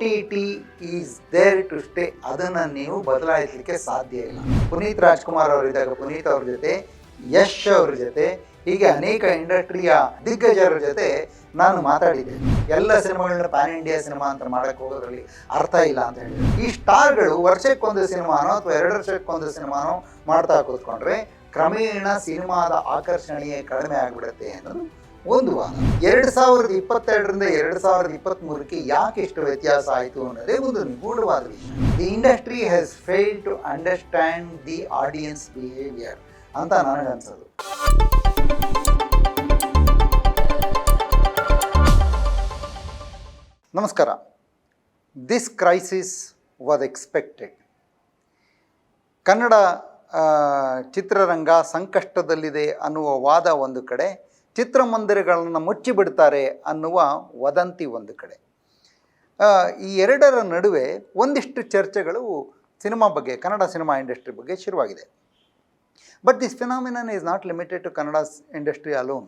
T T is there to stay ಅದನ್ನು ನೀವು ಬದಲಾಯಿಸಲಿಕ್ಕೆ ಸಾಧ್ಯ ಇಲ್ಲ. ಪುನೀತ್ ರಾಜ್ಕುಮಾರ್ ಅವರಿದ್ದಾಗ ಪುನೀತ್ ಅವ್ರ ಜೊತೆ, ಯಶ್ ಅವ್ರ ಜೊತೆ, ಹೀಗೆ ಅನೇಕ ಇಂಡಸ್ಟ್ರಿಯ ದಿಗ್ಗಜರ ಜೊತೆ ನಾನು ಮಾತಾಡಿದ್ದೆ. ಎಲ್ಲ ಸಿನಿಮಾಗಳನ್ನ ಪ್ಯಾನ್ ಇಂಡಿಯಾ ಸಿನಿಮಾ ಅಂತ ಮಾಡಕ್ಕೆ ಹೋಗೋದ್ರಲ್ಲಿ ಅರ್ಥ ಇಲ್ಲ ಅಂತ ಹೇಳಿ. ಈ ಸ್ಟಾರ್ಗಳು ವರ್ಷಕ್ಕೊಂದು ಸಿನಿಮಾನೋ ಅಥವಾ ಎರಡು ವರ್ಷಕ್ಕೊಂದು ಸಿನಿಮಾನೋ ಮಾಡ್ತಾ ಕೂತ್ಕೊಂಡ್ರೆ ಕ್ರಮೇಣ ಸಿನಿಮಾದ ಆಕರ್ಷಣೀಯ ಕಡಿಮೆ ಆಗಿಬಿಡುತ್ತೆ ಅನ್ನೋದು ಒಂದು ವಾರ ಎರಡು ಸಾವಿರದ ಇಪ್ಪತ್ತೆರಡರಿಂದ ಎರಡು ಸಾವಿರದ ಇಪ್ಪತ್ತ್ಮೂರಕ್ಕೆ ಯಾಕೆ ಇಷ್ಟು ವ್ಯತ್ಯಾಸ ಆಯಿತು ಅನ್ನೋದೇ ಒಂದು ನಿಗೂಢವಾದ ವಿಷಯ. The industry has fail to understand the audience behaviour ಅಂತ ನನಗನ್ಸೋದು ನಮಸ್ಕಾರ. This crisis was expected Kannada ಚಿತ್ರರಂಗ ಸಂಕಷ್ಟದಲ್ಲಿದೆ ಅನ್ನುವ ವಾದ ಒಂದು ಕಡೆ ಚಿತ್ರಮಂದಿರಗಳನ್ನು ಮುಚ್ಚಿಬಿಡ್ತಾರೆ ಅನ್ನುವ ವದಂತಿ ಒಂದು ಕಡೆ. ಈ ಎರಡರ ನಡುವೆ ಒಂದಿಷ್ಟು ಚರ್ಚೆಗಳು ಸಿನಿಮಾ ಬಗ್ಗೆ, ಕನ್ನಡ ಸಿನಿಮಾ ಇಂಡಸ್ಟ್ರಿ ಬಗ್ಗೆ ಶುರುವಾಗಿದೆ. But this phenomenon is not limited to Kannada industry alone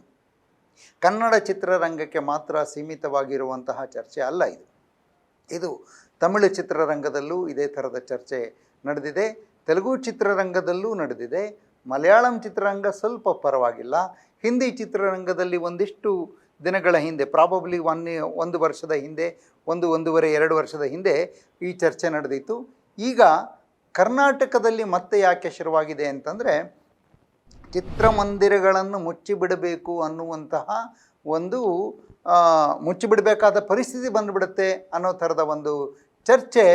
Kannada ಚಿತ್ರರಂಗಕ್ಕೆ ಮಾತ್ರ ಸೀಮಿತವಾಗಿರುವಂತಹ ಚರ್ಚೆ ಅಲ್ಲ ಇದು. ಇದು ತಮಿಳು ಚಿತ್ರರಂಗದಲ್ಲೂ ಇದೇ ಥರದ ಚರ್ಚೆ ನಡೆದಿದೆ, ತೆಲುಗು ಚಿತ್ರರಂಗದಲ್ಲೂ ನಡೆದಿದೆ ಮಲಯಾಳಂ ಚಿತ್ರರಂಗ ಸ್ವಲ್ಪ ಪರವಾಗಿಲ್ಲ. ಹಿಂದಿ ಚಿತ್ರರಂಗದಲ್ಲಿ ಒಂದಿಷ್ಟು ದಿನಗಳ ಹಿಂದೆ ಪ್ರಾಬಬ್ಲಿ ಒನ್ ಒಂದು ವರ್ಷದ ಹಿಂದೆ, ಒಂದು, ಒಂದೂವರೆ, ಎರಡು ವರ್ಷದ ಹಿಂದೆ ಈ ಚರ್ಚೆ ನಡೆದಿತ್ತು. ಈಗ ಕರ್ನಾಟಕದಲ್ಲಿ ಮತ್ತೆ ಯಾಕೆ ಶುರುವಾಗಿದೆ ಅಂತಂದರೆ, ಚಿತ್ರಮಂದಿರಗಳನ್ನು ಮುಚ್ಚಿಬಿಡಬೇಕು ಅನ್ನುವಂತಹ ಒಂದು ಮುಚ್ಚಿಬಿಡಬೇಕಾದ ಪರಿಸ್ಥಿತಿ ಬಂದುಬಿಡುತ್ತೆ ಅನ್ನೋ ಥರದ ಒಂದು ಚರ್ಚೆ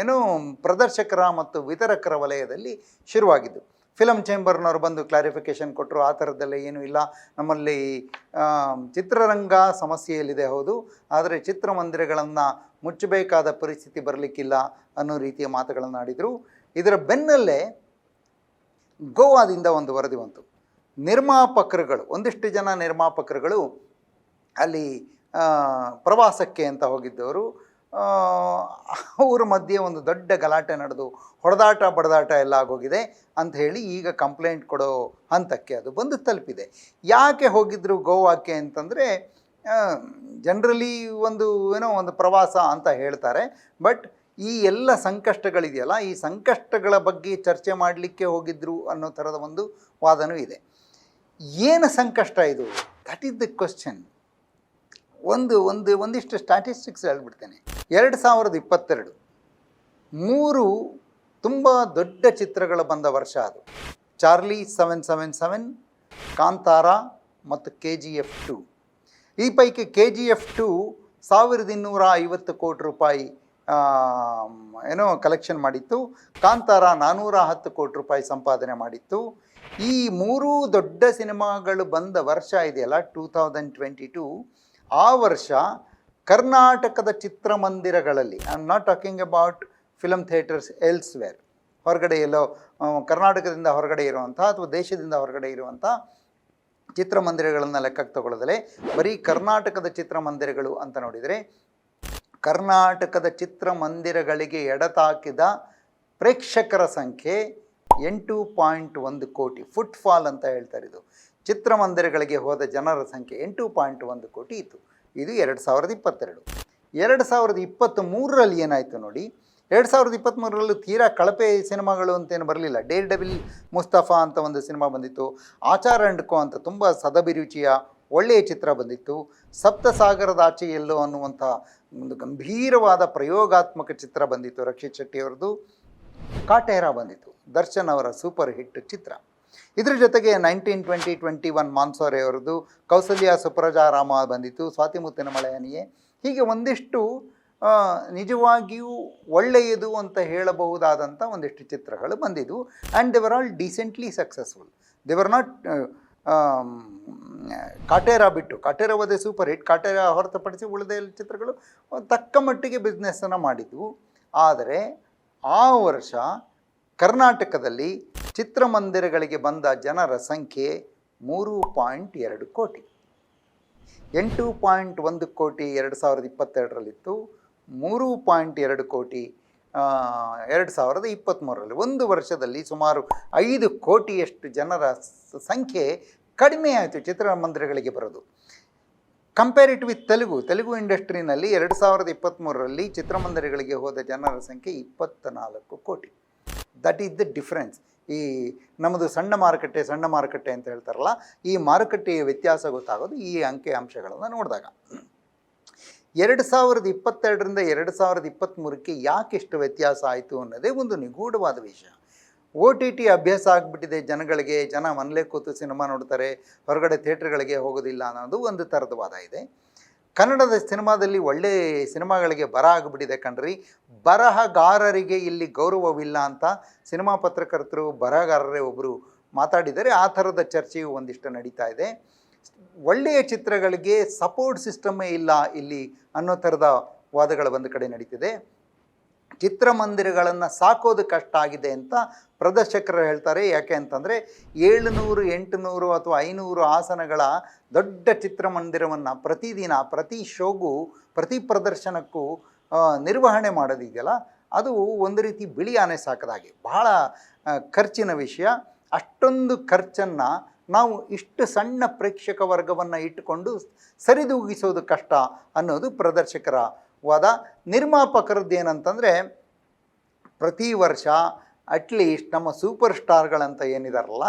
ಏನು ಪ್ರದರ್ಶಕರ ಮತ್ತು ವಿತರಕರ ವಲಯದಲ್ಲಿ ಶುರುವಾಗಿದ್ದು. ಫಿಲಮ್ ಚೇಂಬರ್ನವ್ರು ಬಂದು ಕ್ಲಾರಿಫಿಕೇಷನ್ ಕೊಟ್ಟರು, ಆ ಥರದ್ದೆಲ್ಲ ಏನೂ ಇಲ್ಲ. ನಮ್ಮಲ್ಲಿ ಚಿತ್ರರಂಗ ಸಮಸ್ಯೆಯಲ್ಲಿದೆ, ಹೌದು. ಆದರೆ ಚಿತ್ರಮಂದಿರಗಳನ್ನು ಮುಚ್ಚಬೇಕಾದ ಪರಿಸ್ಥಿತಿ ಬರಲಿಕ್ಕಿಲ್ಲ ಅನ್ನೋ ರೀತಿಯ ಮಾತುಗಳನ್ನು ಆಡಿದರು. ಇದರ ಬೆನ್ನಲ್ಲೇ ಗೋವಾದಿಂದ ಒಂದು ವರದಿ ಬಂತು. ನಿರ್ಮಾಪಕರುಗಳು, ಒಂದಿಷ್ಟು ಜನ ನಿರ್ಮಾಪಕರುಗಳು ಅಲ್ಲಿ ಪ್ರವಾಸಕ್ಕೆ ಅಂತ ಹೋಗಿದ್ದವರು. ಅವ್ರ ಮಧ್ಯೆ ಒಂದು ದೊಡ್ಡ ಗಲಾಟೆ ನಡೆದು ಹೊಡೆದಾಟ ಬಡದಾಟ ಎಲ್ಲ ಆಗೋಗಿದೆ ಅಂತ ಹೇಳಿ ಈಗ ಕಂಪ್ಲೇಂಟ್ ಕೊಡೋ ಹಂತಕ್ಕೆ ಅದು ಬಂದು ತಲುಪಿದೆ. ಯಾಕೆ ಹೋಗಿದ್ರು ಗೋವಾಕ್ಕೆ ಅಂತಂದರೆ ಜನರಲಿ ಒಂದು ಏನೋ ಒಂದು ಪ್ರವಾಸ ಅಂತ ಹೇಳ್ತಾರೆ. ಬಟ್ ಈ ಎಲ್ಲ ಸಂಕಷ್ಟಗಳಿದೆಯಲ್ಲ, ಈ ಸಂಕಷ್ಟಗಳ ಬಗ್ಗೆ ಚರ್ಚೆ ಮಾಡಲಿಕ್ಕೆ ಹೋಗಿದ್ರು ಅನ್ನೋ ಥರದ ಒಂದು ವಾದನೂ ಇದೆ. ಏನು ಸಂಕಷ್ಟ ಇದು? ದಟ್ ಈಸ್ ದ ಕ್ವಶನ್ ಒಂದು ಒಂದು, ಒಂದಿಷ್ಟು ಸ್ಟ್ಯಾಟಿಸ್ಟಿಕ್ಸ್ ಹೇಳ್ಬಿಡ್ತೇನೆ. ಎರಡು ಸಾವಿರದ ಇಪ್ಪತ್ತೆರಡು. ಮೂರು ತುಂಬ ದೊಡ್ಡ ಚಿತ್ರಗಳು ಬಂದ ವರ್ಷ ಅದು. Charlie seven seven seven, Kantara ಮತ್ತು ಕೆ ಜಿ ಎಫ್ ಟು. ಈ ಪೈಕಿ ಕೆ ಜಿ ಎಫ್ ಟು ಸಾವಿರದ ಇನ್ನೂರ ಐವತ್ತು ಕೋಟಿ ರೂಪಾಯಿ ಏನೋ ಕಲೆಕ್ಷನ್ ಮಾಡಿತ್ತು. ಕಾಂತಾರ ನಾನ್ನೂರ ಹತ್ತು ಕೋಟಿ ರೂಪಾಯಿ ಸಂಪಾದನೆ ಮಾಡಿತ್ತು. ಈ ಮೂರೂ ದೊಡ್ಡ ಸಿನಿಮಾಗಳು ಬಂದ ವರ್ಷ ಇದೆಯಲ್ಲ ಟೂ ತೌಸಂಡ್ ಟ್ವೆಂಟಿ ಟೂ ಆ ವರ್ಷ ಕರ್ನಾಟಕದ ಚಿತ್ರಮಂದಿರಗಳಲ್ಲಿ I am not talking about film theatres elsewhere ಹೊರಗಡೆ ಎಲ್ಲೋ ಕರ್ನಾಟಕದಿಂದ ಹೊರಗಡೆ ಇರುವಂಥ ಅಥವಾ ದೇಶದಿಂದ ಹೊರಗಡೆ ಇರುವಂಥ ಚಿತ್ರಮಂದಿರಗಳನ್ನು ಲೆಕ್ಕಕ್ಕೆ ತಗೊಳ್ಳೋದಲ್ಲೇ, ಬರೀ ಕರ್ನಾಟಕದ ಚಿತ್ರಮಂದಿರಗಳು ಅಂತ ನೋಡಿದರೆ, ಕರ್ನಾಟಕದ ಚಿತ್ರಮಂದಿರಗಳಿಗೆ ಎಡತಾಕಿದ ಪ್ರೇಕ್ಷಕರ ಸಂಖ್ಯೆ ಎಂಟು ಪಾಯಿಂಟ್ ಒಂದು ಕೋಟಿ. ಫುಟ್ಫಾಲ್ ಅಂತ ಹೇಳ್ತಾರೆ ಇದು ಚಿತ್ರಮಂದಿರಗಳಿಗೆ ಹೋದ ಜನರ ಸಂಖ್ಯೆ ಎಂಟು ಪಾಯಿಂಟ್ ಒಂದು ಕೋಟಿ ಇತ್ತು. ಇದು ಎರಡು ಸಾವಿರದ ಇಪ್ಪತ್ತೆರಡು. ಎರಡು ಸಾವಿರದ ಇಪ್ಪತ್ತ್ ಮೂರರಲ್ಲಿ ಏನಾಯಿತು ನೋಡಿ, ಎರಡು ಸಾವಿರದ ಇಪ್ಪತ್ತ್ಮೂರರಲ್ಲೂ ತೀರಾ ಕಳಪೆ ಸಿನಿಮಾಗಳು ಅಂತೇನು ಬರಲಿಲ್ಲ. ಡೇರ್ ಡಬಿಲ್ ಮುಸ್ತಫಾ ಅಂತ ಒಂದು ಸಿನಿಮಾ ಬಂದಿತ್ತು. ಆಚಾರ ಅಂಡ್ ಕೋ ಅಂತ ತುಂಬ ಸದಭಿರುಚಿಯ ಒಳ್ಳೆಯ ಚಿತ್ರ ಬಂದಿತ್ತು. ಸಪ್ತಸಾಗರದ ಆಚೆ ಎಲ್ಲೋ ಅನ್ನುವಂಥ ಒಂದು ಗಂಭೀರವಾದ ಪ್ರಯೋಗಾತ್ಮಕ ಚಿತ್ರ ಬಂದಿತ್ತು ರಕ್ಷಿತ್ ಶೆಟ್ಟಿಯವರದು ಕಾಟೇರ ಬಂದಿತ್ತು. ದರ್ಶನ್ ಅವರ ಸೂಪರ್ ಹಿಟ್ ಚಿತ್ರ. ಇದ್ರ ಜೊತೆಗೆ nineteen twenty twenty one Mansore ಅವರದ್ದು ಕೌಸಲ್ಯ ಸುಪ್ರಜಾ ರಾಮ ಬಂದಿತ್ತು, ಸ್ವಾತಿ ಮುತ್ತಿನ ಮಳೆಯನಿಯೇ ಹೀಗೆ ಒಂದಿಷ್ಟು ನಿಜವಾಗಿಯೂ ಒಳ್ಳೆಯದು ಅಂತ ಹೇಳಬಹುದಾದಂಥ ಒಂದಿಷ್ಟು ಚಿತ್ರಗಳು ಬಂದಿದ್ವು. And there all decently successful there not Kaatera ಬಿಟ್ಟು, ಕಾಟೇರಾ ವದೆ ಸೂಪರ್ ಹಿಟ್ ಕಾಟೇರ ಹೊರತುಪಡಿಸಿ ಉಳಿದ ಚಿತ್ರಗಳು ತಕ್ಕ ಮಟ್ಟಿಗೆ ಬಿಸ್ನೆಸ್ಸನ್ನು ಮಾಡಿದ್ವು. ಆದರೆ, ಆ ವರ್ಷ ಕರ್ನಾಟಕದಲ್ಲಿ ಚಿತ್ರಮಂದಿರಗಳಿಗೆ ಬಂದ ಜನರ ಸಂಖ್ಯೆ ಮೂರು ಪಾಯಿಂಟ್ ಎರಡು ಕೋಟಿ. ಎಂಟು ಪಾಯಿಂಟ್ ಒಂದು ಕೋಟಿ ಎರಡು ಸಾವಿರದ ಇಪ್ಪತ್ತೆರಡರಲ್ಲಿತ್ತು. ಮೂರು ಪಾಯಿಂಟ್ ಎರಡು ಕೋಟಿ ಎರಡು ಸಾವಿರದ ಇಪ್ಪತ್ತ್ಮೂರರಲ್ಲಿ. ಒಂದು ವರ್ಷದಲ್ಲಿ ಸುಮಾರು ಐದು ಕೋಟಿಯಷ್ಟು ಜನರ ಸಂಖ್ಯೆ ಕಡಿಮೆ ಆಯಿತು ಚಿತ್ರಮಂದಿರಗಳಿಗೆ ಬರೋದು. Compared with Telugu. ತೆಲುಗು ಇಂಡಸ್ಟ್ರಿನಲ್ಲಿ ಎರಡು ಸಾವಿರದ ಇಪ್ಪತ್ತ್ಮೂರರಲ್ಲಿ ಚಿತ್ರಮಂದಿರಗಳಿಗೆ ಹೋದ ಜನರ ಸಂಖ್ಯೆ ಇಪ್ಪತ್ತ ನಾಲ್ಕು ಕೋಟಿ. ದಟ್ ಈಸ್ ದ ಡಿಫ್ರೆನ್ಸ್ ಈ ನಮ್ಮದು ಸಣ್ಣ ಮಾರುಕಟ್ಟೆ ಸಣ್ಣ ಮಾರುಕಟ್ಟೆ ಅಂತ ಹೇಳ್ತಾರಲ್ಲ, ಈ ಮಾರುಕಟ್ಟೆಯ ವ್ಯತ್ಯಾಸ ಗೊತ್ತಾಗೋದು ಈ ಅಂಕಿ ಅಂಶಗಳನ್ನು ನೋಡಿದಾಗ. ಎರಡು ಸಾವಿರದ ಇಪ್ಪತ್ತೆರಡರಿಂದ ಎರಡು ಸಾವಿರದ ಇಪ್ಪತ್ತ್ಮೂರಕ್ಕೆ ಯಾಕೆಷ್ಟು ವ್ಯತ್ಯಾಸ ಆಯಿತು ಅನ್ನೋದೇ ಒಂದು ನಿಗೂಢವಾದ ವಿಷಯ. ಓ ಟಿ ಟಿ ಅಭ್ಯಾಸ ಆಗಿಬಿಟ್ಟಿದೆ, ಜನಗಳಿಗೆ, ಜನ ಮನಲೇ ಕೂತು ಸಿನಿಮಾ ನೋಡ್ತಾರೆ, ಹೊರಗಡೆ ಥಿಯೇಟ್ರ್ಗಳಿಗೆ ಹೋಗೋದಿಲ್ಲ ಅನ್ನೋದು ಒಂದು ಥರದ ವಾದ ಇದೆ. ಕನ್ನಡದ ಸಿನಿಮಾದಲ್ಲಿ ಒಳ್ಳೆ ಸಿನಿಮಾಗಳಿಗೆ ಬರ ಆಗಿಬಿಟ್ಟಿದೆ ಕಣ್ರಿ. ಬರಹಗಾರರಿಗೆ ಇಲ್ಲಿ ಗೌರವವಿಲ್ಲ ಅಂತ ಸಿನಿಮಾ ಪತ್ರಕರ್ತರು, ಬರಹಗಾರರೇ ಒಬ್ಬರು ಮಾತಾಡಿದರೆ ಆ ಥರದ ಚರ್ಚೆಯು ಒಂದಿಷ್ಟು ನಡೀತಾ ಇದೆ. ಒಳ್ಳೆಯ ಚಿತ್ರಗಳಿಗೆ ಸಪೋರ್ಟ್ ಸಿಸ್ಟಮೇ ಇಲ್ಲ ಇಲ್ಲಿ ಅನ್ನೋ ಥರದ ವಾದಗಳು ಒಂದು ಕಡೆ ನಡೀತಿದೆ. ಚಿತ್ರಮಂದಿರಗಳನ್ನು ಸಾಕೋದು ಕಷ್ಟ ಆಗಿದೆ ಅಂತ ಪ್ರದರ್ಶಕರು ಹೇಳ್ತಾರೆ, ಯಾಕೆ ಅಂತಂದರೆ ಏಳುನೂರು, ಎಂಟುನೂರು ಅಥವಾ ಐನೂರು ಆಸನಗಳ ದೊಡ್ಡ ಚಿತ್ರಮಂದಿರವನ್ನು ಪ್ರತಿದಿನ ಪ್ರತಿ ಶೋಗೂ, ಪ್ರತಿ ಪ್ರದರ್ಶನಕ್ಕೂ ನಿರ್ವಹಣೆ ಮಾಡೋದಿದೆಯಲ್ಲ, ಅದು ಒಂದು ರೀತಿ ಬಿಳಿ ಆನೆ ಸಾಕದಾಗೆ ಬಹಳ ಖರ್ಚಿನ ವಿಷಯ. ಅಷ್ಟೊಂದು ಖರ್ಚನ್ನು ನಾವು ಇಷ್ಟು ಸಣ್ಣ ಪ್ರೇಕ್ಷಕ ವರ್ಗವನ್ನು ಇಟ್ಟುಕೊಂಡು ಸರಿದೂಗಿಸೋದು ಕಷ್ಟ ಅನ್ನೋದು ಪ್ರದರ್ಶಕರ ವಾದ. ನಿರ್ಮಾಪಕರದ್ದು ಏನಂತಂದರೆ ಪ್ರತಿ ವರ್ಷ ಅಟ್ಲೀಸ್ಟ್ ನಮ್ಮ ಸೂಪರ್ ಸ್ಟಾರ್ಗಳಂತ ಏನಿದಾರಲ್ಲ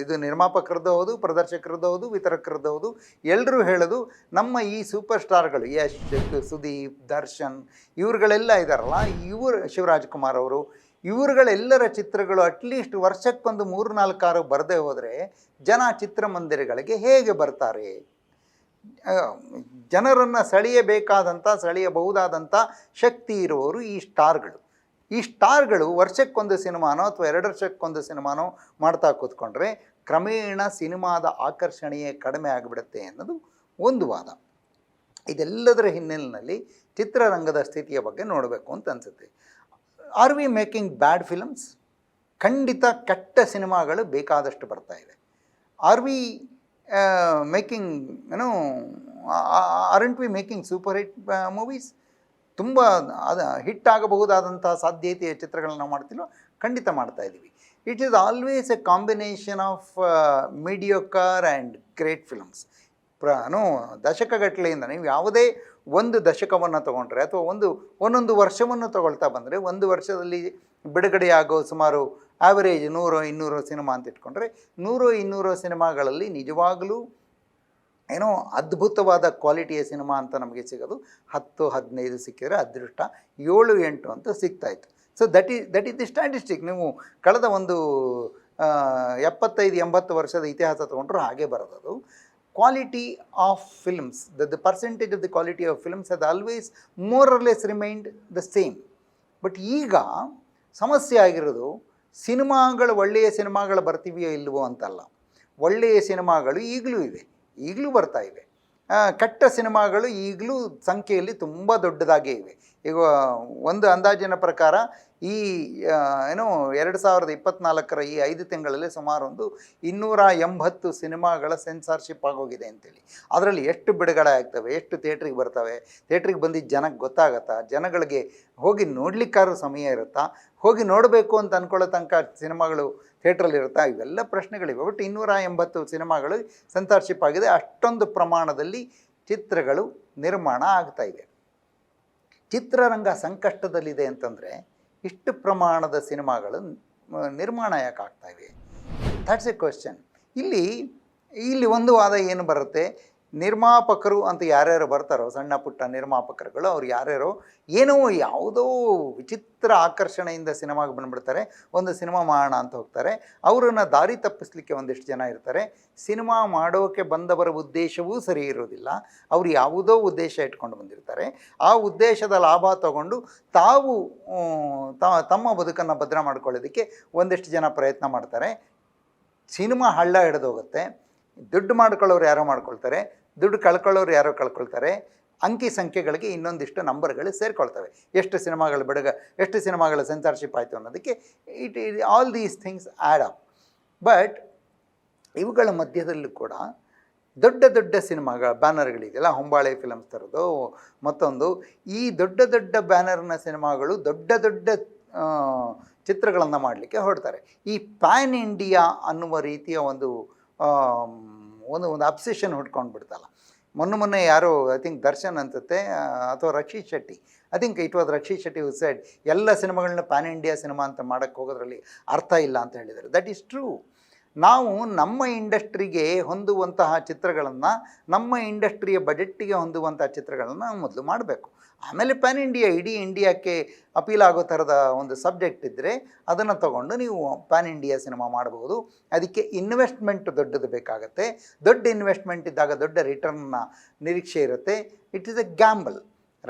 ಇದು ನಿರ್ಮಾಪಕರದ್ದು ಹೌದು, ಪ್ರದರ್ಶಕರದ್ದು ಹೌದು, ವಿತರಕರದ್ದು ಹೌದು ಎಲ್ಲರೂ ಹೇಳೋದು ನಮ್ಮ ಈ ಸೂಪರ್ ಸ್ಟಾರ್ಗಳು ಯಶ್, ಸುದೀಪ್, ದರ್ಶನ್ ಇವರುಗಳೆಲ್ಲ ಇದ್ದಾರಲ್ಲ ಇವರು ಶಿವರಾಜ್ ಕುಮಾರ್ ಅವರು, ಇವರುಗಳೆಲ್ಲರ ಚಿತ್ರಗಳು ಅಟ್ಲೀಸ್ಟ್ ವರ್ಷಕ್ಕೊಂದು ಮೂರು ನಾಲ್ಕಾರು ಬರದೇ ಹೋದರೆ ಜನ ಚಿತ್ರಮಂದಿರಗಳಿಗೆ ಹೇಗೆ ಬರ್ತಾರೆ? ಜನರನ್ನು ಸೆಳೆಯಬೇಕಾದಂಥ ಸೆಳೆಯಬಹುದಾದಂಥ ಶಕ್ತಿ ಇರುವವರು ಈ ಸ್ಟಾರ್ಗಳು ಈ ಸ್ಟಾರ್ಗಳು ವರ್ಷಕ್ಕೊಂದು ಸಿನಿಮಾನೋ ಅಥವಾ ಎರಡು ವರ್ಷಕ್ಕೊಂದು ಸಿನಿಮಾನೋ ಮಾಡ್ತಾ ಕೂತ್ಕೊಂಡ್ರೆ ಕ್ರಮೇಣ ಸಿನಿಮಾದ ಆಕರ್ಷಣೆಯೇ ಕಡಿಮೆ ಆಗಿಬಿಡುತ್ತೆ ಅನ್ನೋದು ಒಂದು ವಾದ. ಇದೆಲ್ಲದರ ಹಿನ್ನೆಲೆಯಲ್ಲಿ ಚಿತ್ರರಂಗದ ಸ್ಥಿತಿಯ ಬಗ್ಗೆ ನೋಡಬೇಕು ಅಂತ ಅನಿಸುತ್ತೆ. Are we making bad films? ಖಂಡಿತ ಕೆಟ್ಟ ಸಿನಿಮಾಗಳು ಬೇಕಾದಷ್ಟು ಬರ್ತಾ ಇದೆ ಆರ್ ವಿ ಮೇಕಿಂಗ್, ಏನೋ aren't we making super hit movies? ತುಂಬ ಅದು ಹಿಟ್ಟಾಗಬಹುದಾದಂಥ ಸಾಧ್ಯತೆಯ ಚಿತ್ರಗಳನ್ನ ನಾವು ಮಾಡ್ತಿಲ್ವ? ಖಂಡಿತ ಮಾಡ್ತಾ ಇದ್ದೀವಿ. It is always a combination of mediocre and great films ಪ್ರ ದಶಕಗಟ್ಟಲೆಯಿಂದ ನೀವು ಯಾವುದೇ ಒಂದು ದಶಕವನ್ನು ತಗೊಂಡ್ರೆ ಅಥವಾ ಒಂದು, ಒಂದೊಂದು ವರ್ಷವನ್ನು ತಗೊಳ್ತಾ ಬಂದರೆ ಒಂದು ವರ್ಷದಲ್ಲಿ ಬಿಡುಗಡೆಯಾಗೋ ಸುಮಾರು ಆ್ಯಾವರೇಜ್ ನೂರು, ಇನ್ನೂರು ಸಿನಿಮಾ ಅಂತ ಇಟ್ಕೊಂಡ್ರೆ ನೂರು, ಇನ್ನೂರು ಸಿನಿಮಾಗಳಲ್ಲಿ ನಿಜವಾಗಲೂ ಏನೋ ಅದ್ಭುತವಾದ ಕ್ವಾಲಿಟಿಯ ಸಿನಿಮಾ ಅಂತ ನಮಗೆ ಸಿಗೋದು. ಹತ್ತು, ಹದಿನೈದು ಸಿಕ್ಕಿದರೆ ಅದೃಷ್ಟ. ಏಳು, ಎಂಟು ಅಂತ ಸಿಗ್ತಾಯಿತ್ತು ಸೊ ದಟ್ ಈ ದಟ್ ಈಸ್ ದಿ ಸ್ಟ್ಯಾಟಿಸ್ಟಿಕ್ ನೀವು ಕಳೆದ ಒಂದು ಎಪ್ಪತ್ತೈದು, ಎಂಬತ್ತು ವರ್ಷದ ಇತಿಹಾಸ ತೊಗೊಂಡ್ರು ಹಾಗೆ ಬರೋದದು. Quality of films the the percentage of the quality of films ಅದು always more less remained the same but ಈಗ ಸಮಸ್ಯೆ ಆಗಿರೋದು, ಸಿನಿಮಾಗಳು ಒಳ್ಳೆಯ ಸಿನಿಮಾಗಳು ಬರ್ತೀವಿಯೋ ಇಲ್ವೋ ಅಂತಲ್ಲ. ಒಳ್ಳೆಯ ಸಿನಿಮಾಗಳು ಈಗಲೂ ಇವೆ. ಈಗಲೂ ಬರ್ತಾ ಇವೆ. ಕೆಟ್ಟ ಸಿನಿಮಾಗಳು ಈಗಲೂ ಸಂಖ್ಯೆಯಲ್ಲಿ ತುಂಬ ದೊಡ್ಡದಾಗೇ ಇವೆ. ಈಗ ಒಂದು ಅಂದಾಜಿನ ಪ್ರಕಾರ ಈ ಏನೋ ಎರಡು ಸಾವಿರದ ಇಪ್ಪತ್ನಾಲ್ಕರ ಈ ಐದು ತಿಂಗಳಲ್ಲಿ ಸುಮಾರು ಒಂದು ಇನ್ನೂರ ಎಂಬತ್ತು ಸಿನಿಮಾಗಳ ಸೆನ್ಸಾರ್ಶಿಪ್ ಆಗೋಗಿದೆ ಅಂತೇಳಿ. ಅದರಲ್ಲಿ ಎಷ್ಟು ಬಿಡುಗಡೆ ಆಗ್ತವೆ, ಎಷ್ಟು ಥಿಯೇಟ್ರಿಗೆ ಬರ್ತವೆ, ಥಿಯೇಟ್ರಿಗೆ ಬಂದಿದ್ದ ಜನಕ್ಕೆ ಗೊತ್ತಾಗತ್ತಾ? ಜನಗಳಿಗೆ ಹೋಗಿ ನೋಡ್ಲಿಕ್ಕಾದ್ರೂ ಸಮಯ ಇರುತ್ತಾ? ಹೋಗಿ ನೋಡಬೇಕು ಅಂತ ಅಂದ್ಕೊಳ್ಳೋ ತನಕ ಸಿನಿಮಾಗಳು ಥಿಯೇಟ್ರಲ್ಲಿ ಇರುತ್ತಾ? ಇವೆಲ್ಲ ಪ್ರಶ್ನೆಗಳಿವೆ. ಬಟ್ ಇನ್ನೂರ ಎಂಬತ್ತು ಸಿನಿಮಾಗಳು ಸೆನ್ಸಾರ್ಶಿಪ್ ಆಗಿದೆ. ಅಷ್ಟೊಂದು ಪ್ರಮಾಣದಲ್ಲಿ ಚಿತ್ರಗಳು ನಿರ್ಮಾಣ ಆಗ್ತಾ ಇವೆ. ಚಿತ್ರರಂಗ ಸಂಕಷ್ಟದಲ್ಲಿದೆ ಅಂತಂದರೆ ಇಷ್ಟು ಪ್ರಮಾಣದ ಸಿನಿಮಾಗಳು ನಿರ್ಮಾಣ ಯಾಕೆ ಆಗ್ತಾ ಇವೆ? ದ್ಯಾಟ್ಸ್ ಎ ಕ್ವಶನ್ ಇಲ್ಲಿ ಇಲ್ಲಿ ಒಂದು ವಾದ ಏನು ಬರುತ್ತೆ? ನಿರ್ಮಾಪಕರು ಅಂತ ಯಾರ್ಯಾರು ಬರ್ತಾರೋ, ಸಣ್ಣ ಪುಟ್ಟ ನಿರ್ಮಾಪಕರುಗಳು, ಅವ್ರು ಯಾರ್ಯಾರೋ ಏನೋ ಯಾವುದೋ ವಿಚಿತ್ರ ಆಕರ್ಷಣೆಯಿಂದ ಸಿನಿಮಾಗೆ ಬಂದುಬಿಡ್ತಾರೆ, ಒಂದು ಸಿನಿಮಾ ಮಾಡೋಣ ಅಂತ ಹೋಗ್ತಾರೆ. ಅವರನ್ನು ದಾರಿ ತಪ್ಪಿಸ್ಲಿಕ್ಕೆ ಒಂದಿಷ್ಟು ಜನ ಇರ್ತಾರೆ. ಸಿನಿಮಾ ಮಾಡೋಕ್ಕೆ ಬಂದವರ ಉದ್ದೇಶವೂ ಸರಿ ಇರೋದಿಲ್ಲ. ಅವರು ಯಾವುದೋ ಉದ್ದೇಶ ಇಟ್ಕೊಂಡು ಬಂದಿರ್ತಾರೆ. ಆ ಉದ್ದೇಶದ ಲಾಭ ತಗೊಂಡು ತಾವು ತಮ್ಮ ಬದುಕನ್ನು ಭದ್ರ ಮಾಡ್ಕೊಳ್ಳೋದಕ್ಕೆ ಒಂದಿಷ್ಟು ಜನ ಪ್ರಯತ್ನ ಮಾಡ್ತಾರೆ. ಸಿನಿಮಾ ಹಳ್ಳ ಹಿಡಿದೋಗುತ್ತೆ. ದುಡ್ಡು ಮಾಡ್ಕೊಳ್ಳೋರು ಯಾರೋ ಮಾಡ್ಕೊಳ್ತಾರೆ, ದುಡ್ಡು ಕಳ್ಕೊಳ್ಳೋರು ಯಾರೋ ಕಳ್ಕೊಳ್ತಾರೆ, ಅಂಕಿ ಸಂಖ್ಯೆಗಳಿಗೆ ಇನ್ನೊಂದಿಷ್ಟು ನಂಬರ್ಗಳು ಸೇರಿಕೊಳ್ತವೆ. ಎಷ್ಟು ಸಿನಿಮಾಗಳು ಬಿಡುಗ, ಎಷ್ಟು ಸಿನಿಮಾಗಳ ಸೆನ್ಸಾರ್ಶಿಪ್ ಆಯಿತು ಅನ್ನೋದಕ್ಕೆ it it all these things add up but ಇವುಗಳ ಮಧ್ಯದಲ್ಲೂ ಕೂಡ ದೊಡ್ಡ ದೊಡ್ಡ ಸಿನಿಮಾಗಳ ಬ್ಯಾನರ್ಗಳಿದೆಯಲ್ಲ ಹೊಂಬಾಳೆ ಫಿಲಮ್ಸ್ ಥರದ್ದು ಮತ್ತೊಂದು ಈ ದೊಡ್ಡ ದೊಡ್ಡ ಬ್ಯಾನರ್ನ ಸಿನಿಮಾಗಳು ದೊಡ್ಡ ದೊಡ್ಡ ಚಿತ್ರಗಳನ್ನು ಮಾಡಲಿಕ್ಕೆ ಹೊರಡ್ತಾರೆ. ಈ ಪ್ಯಾನ್ ಇಂಡಿಯಾ ಅನ್ನುವ ರೀತಿಯ ಒಂದು ಒಂದು ಒಂದು ಅಬ್ಸೆಷನ್ ಹೊಡ್ಕೊಂಡು ಬಿಡ್ತಲ್ಲ ಮೊನ್ನೆ ಮೊನ್ನೆ ಯಾರೋ ಐ ಥಿಂಕ್ ದರ್ಶನ್ ಅಂತತೆ ಅಥವಾ Rakshit Shetty. I think it was Rakshit Shetty who side ಎಲ್ಲ ಸಿನಿಮಾಗಳನ್ನ ಪ್ಯಾನ್ ಇಂಡಿಯಾ ಸಿನಿಮಾ ಅಂತ ಮಾಡೋಕ್ಕೆ ಹೋಗೋದ್ರಲ್ಲಿ ಅರ್ಥ ಇಲ್ಲ ಅಂತ ಹೇಳಿದ್ದಾರೆ. ದಟ್ ಈಸ್ ಟ್ರೂ ನಾವು ನಮ್ಮ ಇಂಡಸ್ಟ್ರಿಗೆ ಹೊಂದುವಂತಹ ಚಿತ್ರಗಳನ್ನು, ನಮ್ಮ ಇಂಡಸ್ಟ್ರಿಯ ಬಜೆಟ್ಟಿಗೆ ಹೊಂದುವಂತಹ ಚಿತ್ರಗಳನ್ನು ನಾವು ಮೊದಲು ಮಾಡಬೇಕು. ಆಮೇಲೆ ಪ್ಯಾನ್ ಇಂಡಿಯಾ, ಇಡೀ ಇಂಡಿಯಾಕ್ಕೆ ಅಪೀಲ್ ಆಗೋ ಥರದ ಒಂದು ಸಬ್ಜೆಕ್ಟ್ ಇದ್ದರೆ ಅದನ್ನು ತಗೊಂಡು ನೀವು ಪ್ಯಾನ್ ಇಂಡಿಯಾ ಸಿನಿಮಾ ಮಾಡಬಹುದು ಅದಕ್ಕೆ ಇನ್ವೆಸ್ಟ್ಮೆಂಟ್ ದೊಡ್ಡದು ಬೇಕಾಗತ್ತೆ. ದೊಡ್ಡ ಇನ್ವೆಸ್ಟ್ಮೆಂಟ್ ಇದ್ದಾಗ ದೊಡ್ಡ ರಿಟರ್ನ್ನ ನಿರೀಕ್ಷೆ ಇರುತ್ತೆ. It is a gamble